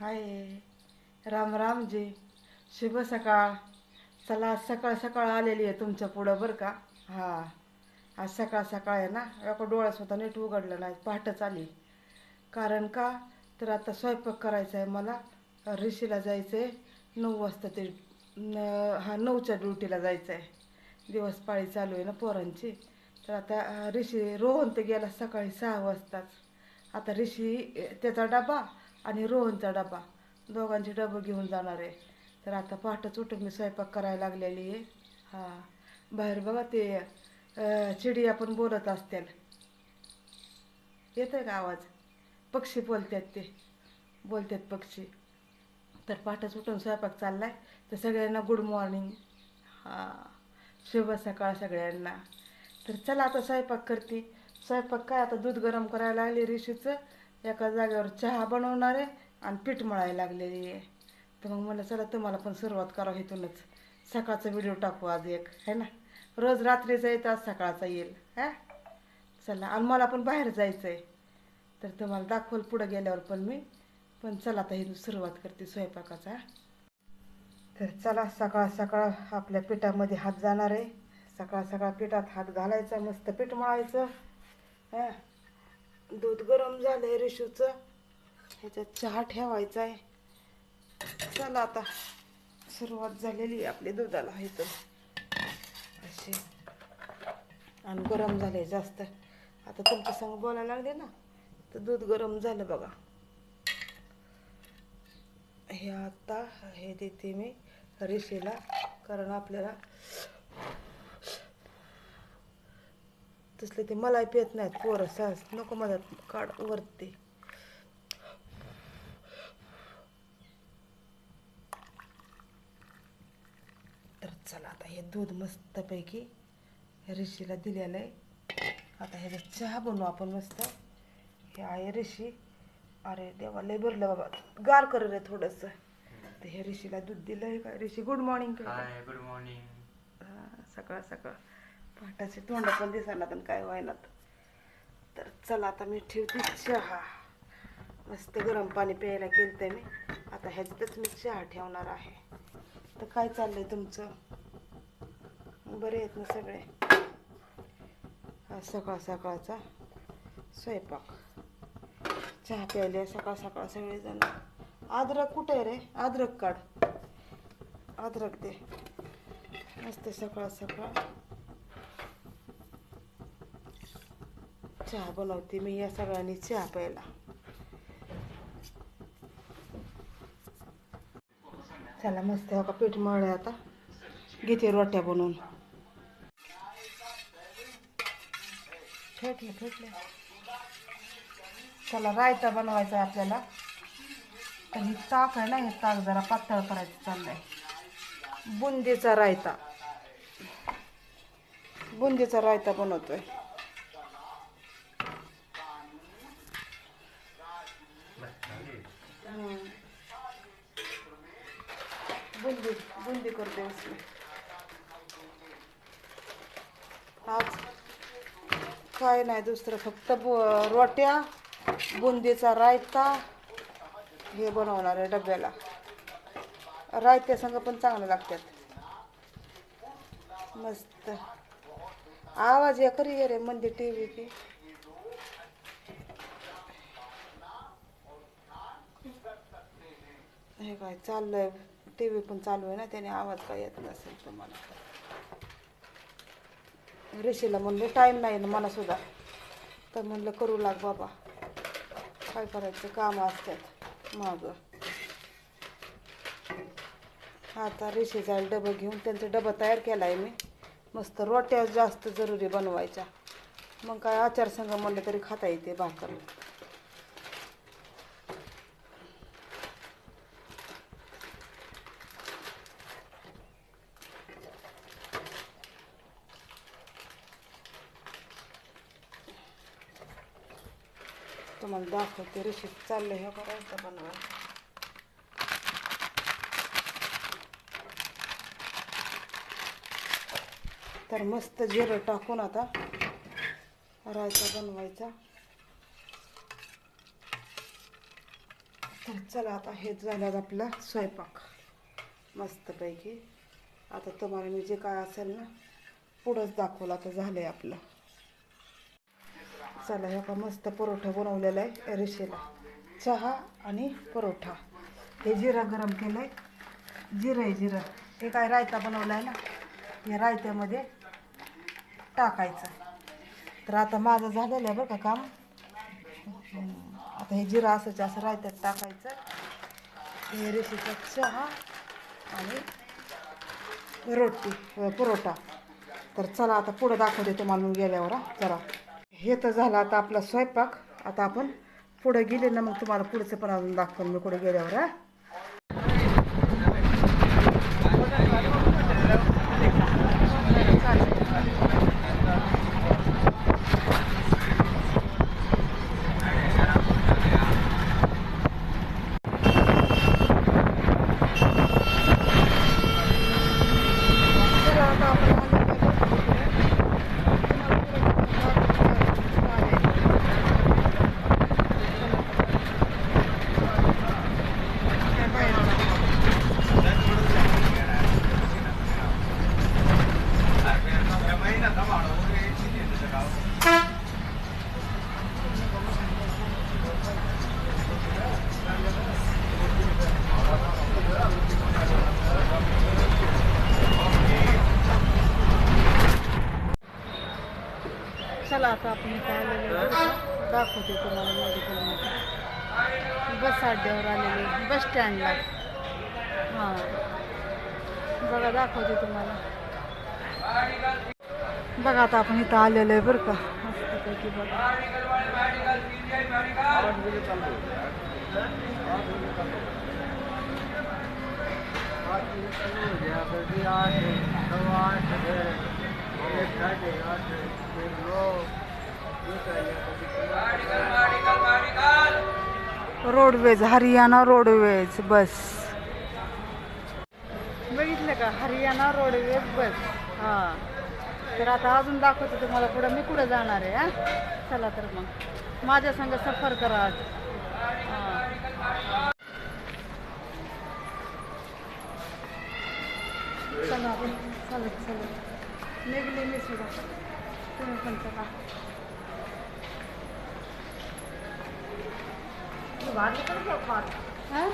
हाय. राम राम जी. शुभ सकाळ. चला आज सकाळ सकाळ आलेली आहे तुमच्या पुढं बरं का? हां. आज सकाळ सकाळ आहे ना? एका डोळा स्वतः नीट उघडलं नाही. पहाटच आली कारण का? तर आता स्वयंपाक करायचा आहे मला. ऋषीला जायचं आहे नऊ वाजता ते न हा नऊच्या ड्युटीला जायचं आहे दिवस पाळी चालू आहे ना पोरांची. तर आता ऋषी रोहन तर गेला सकाळी सहा वाजताच. आता ऋषी त्याचा डबा आणि रोहनचा डबा. दोघांचे डबं घेऊन जाणार आहे. तर आता पहाटं उठून मी स्वयंपाक करायला लागलेली आहे. हां. बाहेर बघा ते चिडी आपण बोलत असतील. येतोय का आवाज? पक्षी बोलतात ते. बोलतात पक्षी. तर पहाटच उठून स्वयंपाक चाललाय. तर सगळ्यांना गुड मॉर्निंग हां. शुभ सकाळ सगळ्यांना. तर चला आता स्वयंपाक करते. स्वयंपाक काय आता दूध गरम करायला लागले ऋषीचं. एका जागेवर चहा बनवणार आहे आणि पीठ मळायला लागलेली आहे. तर मग म्हणलं चला तुम्हाला पण सुरुवात करावं इथूनच. सकाळचा व्हिडिओ टाकू आज एक है ना? रोज रात्रीचा येत आज सकाळचा येईल हा? चला आणि मला पण बाहेर जायचं आहे तर तुम्हाला दाखवल पुढं गेल्यावर पण मी. पण चला आता इथून सुरुवात करते स्वयंपाकाचा तर चला सकाळ सकाळ आपल्या पिठामध्ये हात जाणार आहे. सकाळ सकाळ पिठात हात घालायचा मस्त पीठ मळायचं हा. दूध गरम झालंय रिशूचं. ह्याच्यात चहा ठेवायचा आहे चला आता. सुरुवात झालेली आहे आपली दुधाला इथं अशी आणि गरम झाले जास्त. आता तुमच्या संग बोलायला लागले ना तर दूध गरम झालं बघा. हे आता हे देते मी रिशेला कारण आपल्याला तसले ते मलाई पेत नाहीत पोरं सहज नको मदत काढ वरती. तर चला आता हे दूध मस्तपैकी ऋषीला दिलेलं आहे. आता ह्याचा चहा बनवू आपण मस्त. हे आहे ऋषी. अरे देवा लय भरलं बाबा. गार कर रे थोडंसं. तर हे ऋषीला दूध दिलं आहे का? Rishi good morning good morning सकाळ सकाळ. पहाटाचे तोंड पण दिसायला पण काय व्हायनात तर चला आता मी ठेवते चहा. मस्त गरम पाणी प्यायला केलं मी. आता ह्याच्यातच मी चहा ठेवणार आहे. तर काय चाललंय तुमचं? बरे आहेत ना सगळे? सकाळ सकाळचा स्वयंपाक. चहा प्यायले सकाळ सकाळ सगळेजण. अद्रक कुठे आहे रे? अद्रक काढ. अद्रक दे. मस्त सकाळ सकाळ. चहा बनवते मी या सगळ्यांनी चहा प्यायला. चला मस्त का पीठ मळलं आता. घेते रोट्या बनवून. फेटले फेटले चला रायता बनवायचा आहे आपल्याला. तर ही ताक आहे ना हे ताक जरा पातळ करायचं चाललंय. बुंदीचा रायता. बुंदीचा रायता बनवतोय. बुंदी बुंदी करते उसमें आज काय नाही दुसरं फक्त ब- रोट्या बुंदीचा रायता हे बनवणार आहे डब्याला. रायत्या संग पण चांगलं लागतात. मस्त. आवाज या करी ये रे मंदिर टी व्ही की हे काय चाललंय? टी व्ही पण चालू आहे ना त्याने आवाज काय येत नसेल तुम्हाला? ऋषीला म्हणलं टाईम नाही ना मला सुद्धा. तर म्हणलं करू लाग बाबा. काय करायचं? कामं असतात मागं. आता ऋषी जाईल डबं घेऊन. त्यांचा डबा तयार केला आहे मी. मस्त रोट्या जास्त जरुरी बनवायच्या. मग काय आचारसंघ म्हणलं तरी खाता येते भाकर. तुम्हाला दाखवते ऋषी चाललं हे करायचं बनवायला. तर मस्त जिरं टाकून आता रायचा बनवायचा. तर चला आता हेच झालं आपला स्वयंपाक. मस्तपैकी. आता तुम्हाला मी जे काय असेल ना पुढंच दाखवलं आता झालं आहे आपलं. चला हे का मस्त परोठा बनवलेला आहे रेषेला चहा आणि परोठा. हे जिरा गरम केलं आहे जिरं आहे जिरं. हे काय रायता बनवला आहे ना? हे रायत्यामध्ये टाकायचं. तर आता माझं झालेलं आहे बरं का काम. आता हे जिरं असायचं असं रायत्यात टाकायचं. हे रेषेचा चहा आणि रोटी परोठा. तर चला आता पुढं दाखवते तुम्हाला गेल्यावर चला. जरा हे तर झालं आता आपला स्वयंपाक. आता आपण पुढे गेले ना मग तुम्हाला पुढचं पण अजून दाखवून मी पुढे गेल्यावर हा चला आता आपण कापून आपण इथं आलेलो आहे. दाखवते तुम्हाला मेडिकलमध्ये बस अड्ड्यावर आलेले बस स्टँडला हां बघा दाखवते तुम्हाला बघा आता आपण इथं आलेलो आहे बरं का मस्तपैकी बघा रोडवेज हरियाणा रोडवेज बस बघितलं का? हरियाणा रोडवेज बस हां. तर आता अजून दाखवते तुम्हाला पुढं. मी कुठं जाणार आहे हां? चला तर मग. माझ्या संग सफर करा आज. हां. चला चला. निघले मी सुद्धा. तुम्ही पण चला. हाँ?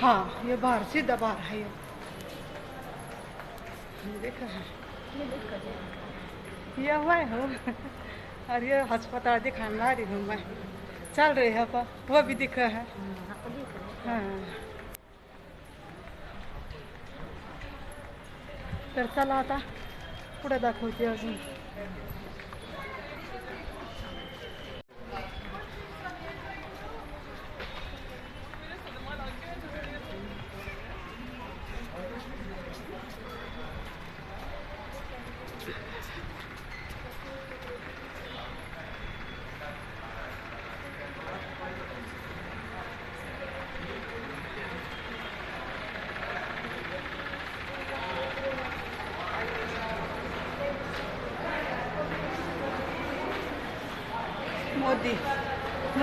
हाँ ये बाहर सीधा बाहर है ये। ये देखा है। ये है हो। और ये अस्पताल दिखाने ला रही हूँ मैं। चल रही है पर वो भी दिखा है। हाँ तर चला आता पुढे दाखवते अजून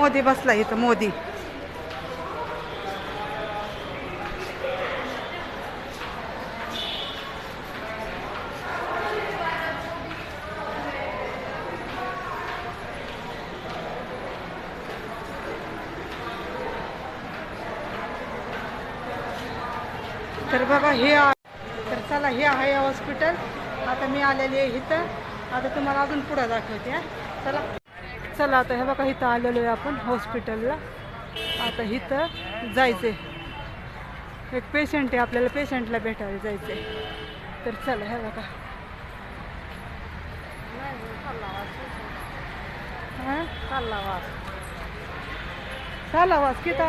मोदी बसला इथं मोदी. तर बघा हे तर चला हे आहे हॉस्पिटल. आता मी आलेली आहे इथं. आता तुम्हाला अजून पुढं दाखवते चला. चला आता हे बघा इथं आलेलो आहे आपण हॉस्पिटलला आता इथं जायचे। एक पेशंट आहे आपल्याला पेशंटला भेटायला जायचे। तर चला हे बघा। हाँ? सालावास कितना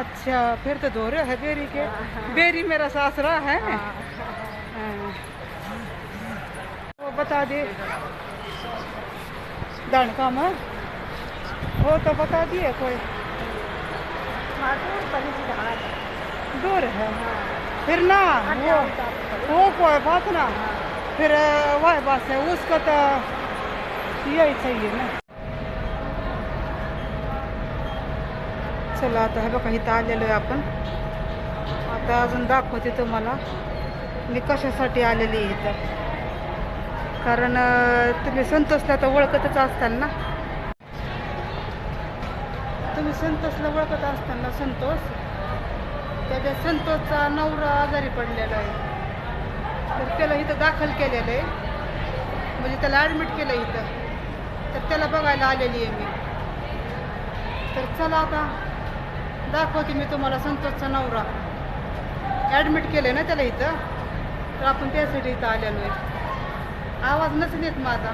अच्छा फिर तो रहे है बेरी के। बेरी मेरा सासरा है। हाँ। वो बता दे। दणका में वो तो बता दिए कोई। दूर है। फिर ना, वो वो कोई बात ना। फिर वह बात है, उसको तो यही चाहिए ना। चला, आता हे बघा इथं आलेलो आहे आता अजून दाखवते तुम्हाला। मी कशासाठी आलेली इथं? कारण तुम्ही संतोषला तर ओळखतच असताल ना. तुम्ही संतोषला ओळखत असताना संतोष. त्याच्या संतोषचा नवरा आजारी पडलेला आहे. तर त्याला इथं दाखल केलेलं आहे. म्हणजे त्याला ॲडमिट केलं इथं. तर त्याला बघायला आलेली आहे मी. तर चला आता दाखवते मी तुम्हाला संतोषचा नवरा. ॲडमिट केलं ना त्याला इथं? तर आपण त्यासाठी इथं आलेलो आहे. आवाज नसेल येत माझा.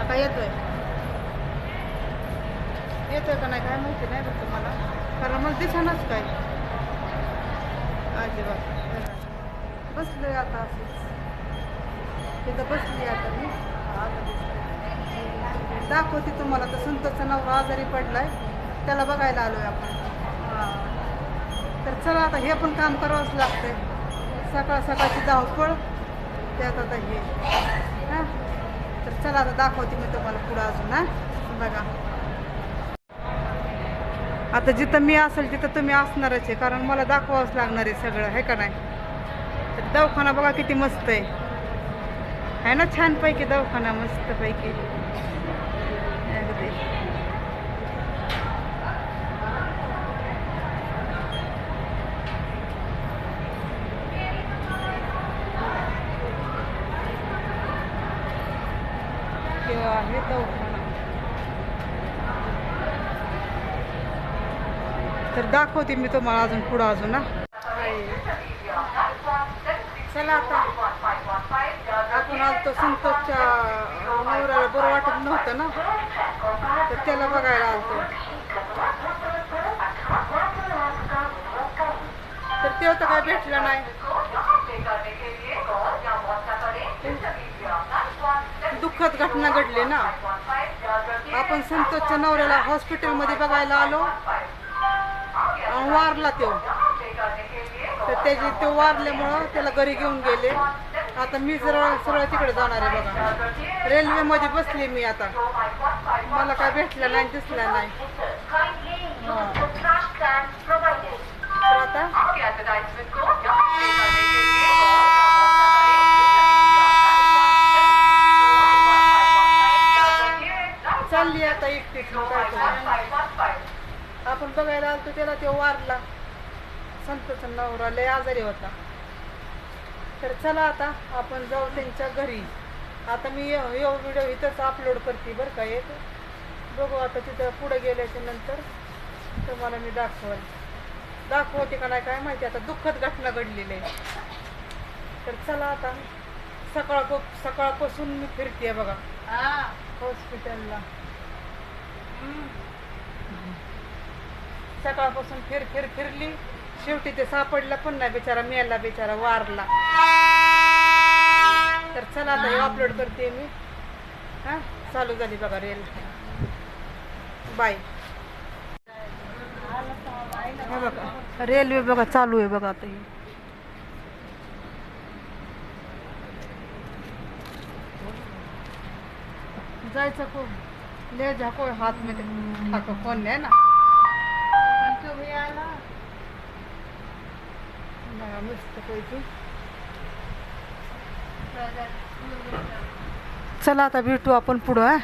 आता येतोय. येतोय का नाही काय माहिती नाही बघ तुम्हाला कारण मला दिसणच काय. अजिबात. बसलोय आता तिथं बसली आता मी. आता दाखवते तुम्हाला तर संतोषचा नवरा आजारी पडलाय. त्याला बघायला आलोय आपण. तर चला आता हे पण काम करावंच लागतंय. सकाळ सकाळची धावपळ. त्यात आता हे. हां? तर चला आता दाखवते मी तुम्हाला पुढं अजून हा? बघा. आता जिथं मी असेल तिथं तुम्ही असणारच आहे कारण मला दाखवावंच लागणार आहे सगळं आहे का नाही? तर दवाखाना बघा किती मस्त आहे. आहे ना? छानपैकी दवाखाना मस्तपैकी. आहे दवाखाना तर दाखवते मी तुम्हाला अजून पुढं अजून ना चला आता. आपण आलतो संतोषच्या नवऱ्याला बरं वाटत नव्हतं ना. तर त्याला बघायला आलतो. तर ते होतं काय भेटलं नाही. दुःखद घटना घडली ना. आपण संतोषच्या नवऱ्याला हॉस्पिटलमध्ये बघायला आलो. आणि वारला तो. तर त्याची तो वारल्यामुळं त्याला घरी घेऊन गेले. आता मी सरळ सरळ तिकडे जाणार आहे बघा. रेल्वेमध्ये बसली मी आता. मला काय भेटलं नाही दिसलं नाही. आता? आता काय करू? आपण बघायला आलतो त्याला तो वारला. संतोष नवरा लय आजारी होता. तर चला आता आपण जाऊ त्यांच्या घरी. आता मी यो व्हिडिओ इथंच अपलोड करते बरं का एक. बघू आता तिथं पुढे गेल्याच्यानंतर तुम्हाला मी दाखवल. दाखवते का नाही काय माहिती आता दुःखद घटना घडलेली आहे. तर चला आता सकाळ सकाळपासून मी फिरते बघा. हॉस्पिटलला सकाळपासून फिर फिर फिरली. शेवटी ते सापडलं पण नाही बिचारा मेला बिचारा वारला. तर चला आता अपलोड करते मी. हा? चालू झाली बघा रेल बाय बघा रेल्वे बघा चालू आहे बघा आता ही. जायचं खूप ले जा कोई हाथ में ठाको फोन है ना? बघा मस्त पैकी चला आता भेटू आपण पुढं हा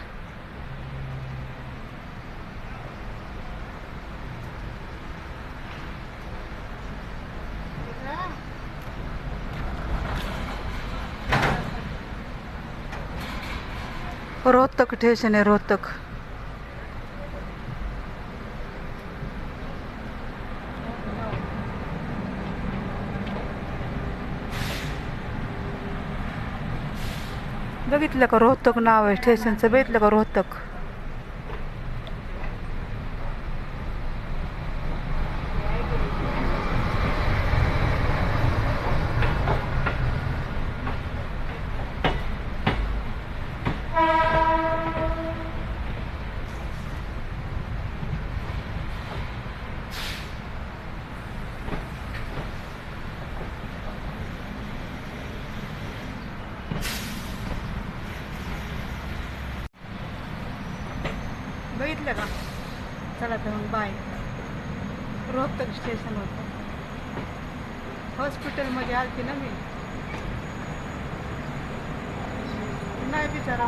रोहतक स्टेशन आहे रोहतक. बघितलं का रोहतक नाव आहे? स्टेशनचं बघितलं का रोहतक बघितलं का चला तर मग बाय. रोहतक स्टेशन होतं हॉस्पिटलमध्ये आलती ना मी. नाही बिचारा.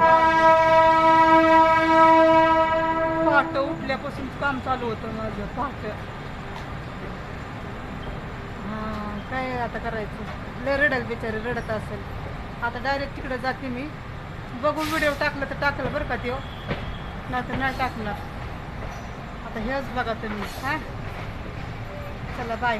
पहाट उठल्यापासून काम चालू होतं माझं पहाट हां काय आता करायचं? लय रडल बिचारे रडत असेल. आता डायरेक्ट तिकडे जाते मी. बघून व्हिडिओ टाकलं तर टाकलं बरं का त्यो. नाहीतर नाही टाकणार. आता हेच बघा तुम्ही. हा? चला बाय